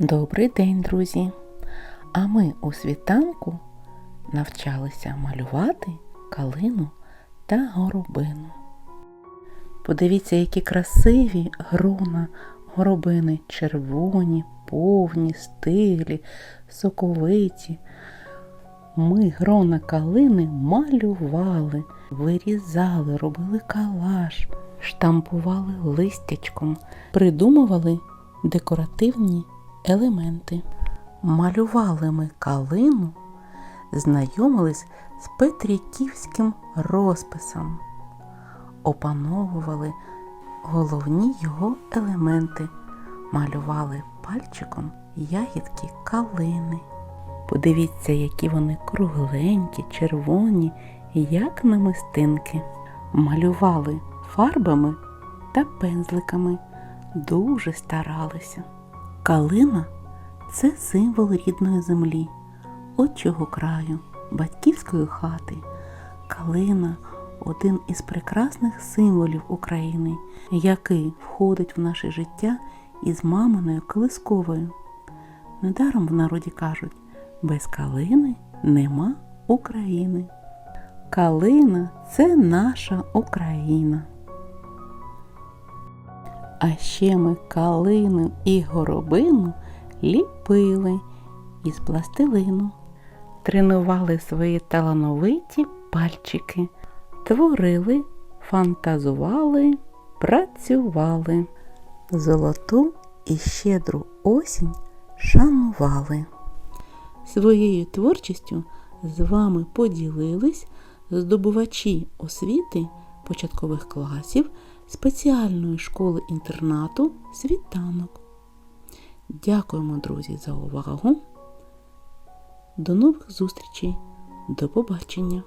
Добрий день, друзі! А ми у світанку навчалися малювати калину та горобину. Подивіться, які красиві грона горобини, червоні, повні, стиглі, соковиті. Ми грона калини малювали, вирізали, робили калаш, штампували листячком, придумували декоративні елементи. Малювали ми калину, знайомились з петриківським розписом, опановували головні його елементи, малювали пальчиком ягідки калини. Подивіться, які вони кругленькі, червоні, як намистинки. Малювали фарбами та пензликами, дуже старалися. Калина це символ рідної землі, отчого краю, батьківської хати. Калина один із прекрасних символів України, який входить в наше життя із маминою колисковою. Недаром в народі кажуть, без калини нема України. Калина це наша Україна. А ще ми калину і горобину ліпили із пластилину, тренували свої талановиті пальчики, творили, фантазували, працювали, золоту і щедру осінь шанували. Своєю творчістю з вами поділились здобувачі освіти початкових класів спеціальної школи інтернату світанок. Дякуємо, друзі, за увагу. До нових зустрічей. До побачення!